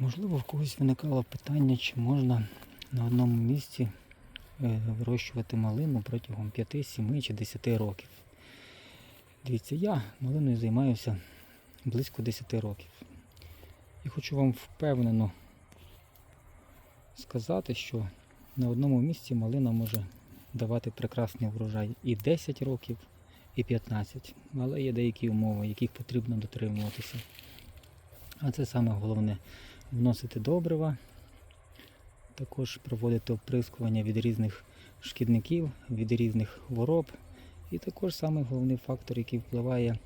Можливо, в когось виникало питання, чи можна на одному місці е, вирощувати малину протягом 5, 7 чи 10 років. Дивіться, я малиною займаюся близько 10 років. І хочу вам впевнено сказати, що на одному місці малина може давати прекрасний врожай і 10 років, і 15. Але є деякі умови, яких потрібно дотримуватися. А це саме головне вносити добрива, також проводити оприскування від різних шкідників, від різних хвороб. І також саме головний фактор, який впливає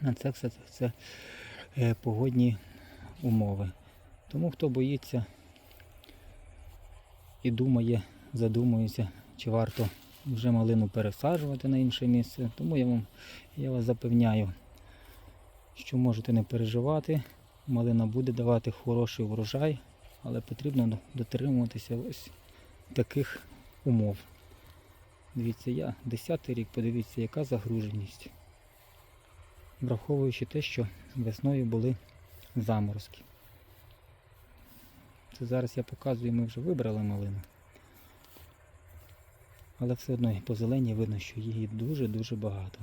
на це все, це е, погодні умови. Тому хто боїться і думає, задумується, чи варто вже малину пересаджувати на інше місце, тому я вам я вас запевняю, що можете не переживати. Малина буде давати хороший врожай, але потрібно дотримуватися ось таких умов. Дивіться, я 10 рік, подивіться, яка загруженість. Враховуючи те, що весною були заморозки. Це зараз я показую, ми вже вибрали малину. Але все одно по зеленій видно, що її дуже-дуже багато.